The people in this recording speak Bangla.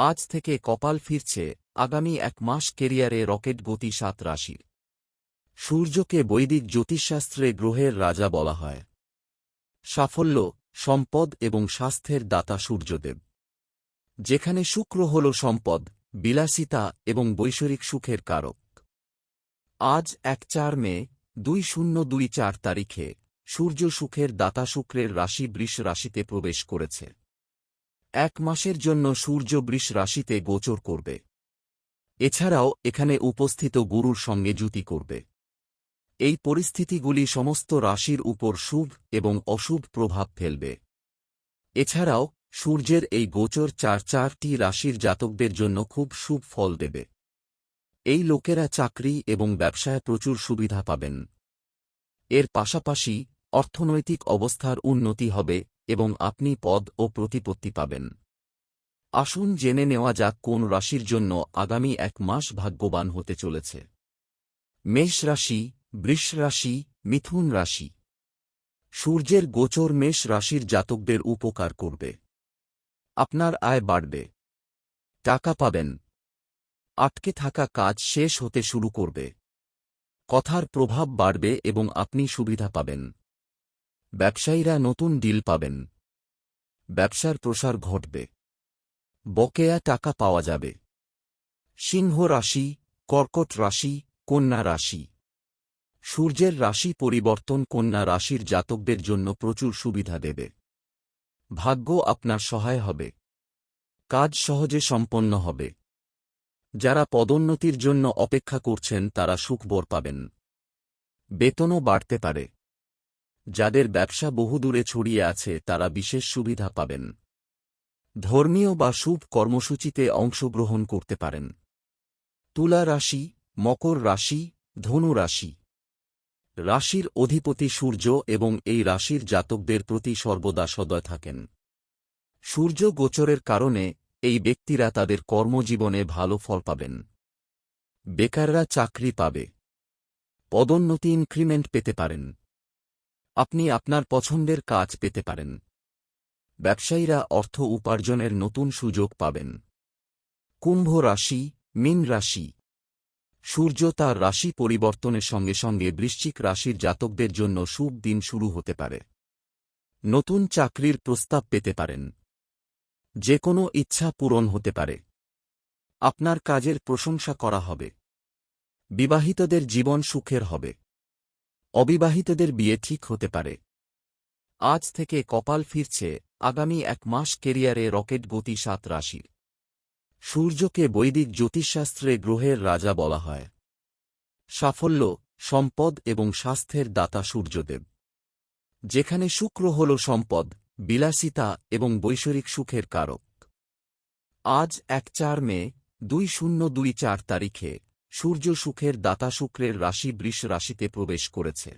আজ থেকে কপাল ফিরছে আগামী এক মাস কেরিয়ারে রকেট গতি সাত রাশির। সূর্যকে বৈদিক জ্যোতিষশাস্ত্রে গ্রহের রাজা বলা হয়। সাফল্য, সম্পদ এবং স্বাস্থ্যের দাতা সূর্যদেব। যেখানে শুক্র হল সম্পদ, বিলাসিতা এবং বৈষয়িক সুখের কারক। আজ এক চার মে, দুই শূন্য দুই চার তারিখে সূর্য সুখের দাতা শুক্রের রাশি বৃষ রাশিতে প্রবেশ করেছে। এক মাসের জন্য সূর্য বৃষ রাশিতে গোচর করবে। এছাড়াও এখানে উপস্থিত গুরুর সঙ্গে জুতি করবে। এই পরিস্থিতিগুলি সমস্ত রাশির উপর শুভ এবং অশুভ প্রভাব ফেলবে। এছাড়াও সূর্যের এই গোচর চার চারটি রাশির জাতকদের জন্য খুব শুভ ফল দেবে। এই লোকেরা চাকরি এবং ব্যবসায় প্রচুর সুবিধা পাবেন। এর পাশাপাশি অর্থনৈতিক অবস্থার উন্নতি হবে এবং আপনি পদ ও প্রতিপত্তি পাবেন। আসুন জেনে নেওয়া যাক কোন রাশির জন্য আগামী এক মাস ভাগ্যবান হতে চলেছে। মেষ রাশি, বৃষ রাশি, মিথুন রাশি। সূর্যের গোচর মেষ রাশির জাতকদের উপকার করবে। আপনার আয় বাড়বে। টাকা পাবেন। আটকে থাকা কাজ শেষ হতে শুরু করবে। কথার প্রভাব বাড়বে এবং আপনি সুবিধা পাবেন। ব্যবসায়ীরা নতুন ডিল পাবেন। ব্যবসার প্রসার ঘটবে। বকেয়া টাকা পাওয়া যাবে। সিংহ রাশি, কর্কট রাশি, কন্যা রাশি। সূর্যের রাশি পরিবর্তন কন্যা রাশির জাতকদের জন্য প্রচুর সুবিধা দেবে। ভাগ্য আপনার সহায় হবে। কাজ সহজে সম্পন্ন হবে। যারা পদোন্নতির জন্য অপেক্ষা করছেন তারা সুখবর পাবেন। বেতনও বাড়তে পারে। যাদের ব্যবসা বহুদূরে ছড়িয়ে আছে, তারা বিশেষ সুবিধা পাবেন। ধর্মীয় বা শুভ কর্মসূচিতে অংশগ্রহণ করতে পারেন। তুলা রাশি, মকর রাশি, ধনু রাশি। রাশির অধিপতি সূর্য এবং এই রাশির জাতকদের প্রতি সর্বদা সদয় থাকেন। সূর্য গোচরের কারণে এই ব্যক্তিরা তাদের কর্মজীবনে ভালো ফল পাবেন। বেকাররা চাকরি পাবে। পদোন্নতি ইনক্রিমেন্ট পেতে পারেন। আপনি আপনার পছন্দের কাজ পেতে পারেন। ব্যবসায়ীরা অর্থ উপার্জনের নতুন সুযোগ পাবেন। কুম্ভ রাশি, মিন রাশি। সূর্য তার রাশি পরিবর্তনের সঙ্গে সঙ্গে বৃশ্চিক রাশির জাতকদের জন্য শুভ দিন শুরু হতে পারে। নতুন চাকরির প্রস্তাব পেতে পারেন। যে কোনো ইচ্ছা পূরণ হতে পারে। আপনার কাজের প্রশংসা করা হবে। বিবাহিতদের জীবন সুখের হবে। অবিবাহিতদের বিয়ে ঠিক হতে পারে। আজ থেকে কপাল ফিরছে আগামী এক মাস কেরিয়ারে রকেট গতি সাত রাশির। সূর্যকে বৈদিক জ্যোতিষশাস্ত্রে গ্রহের রাজা বলা হয়। সাফল্য, সম্পদ এবং স্বাস্থ্যের দাতা সূর্যদেব। যেখানে শুক্র হল সম্পদ, বিলাসিতা এবং বৈষয়িক সুখের কারক। আজ এক চার মে, দুই শূন্য দুই চার তারিখে সূর্য সুখের দাতা শুক্রের রাশি বৃষ রাশিতে প্রবেশ করেছে।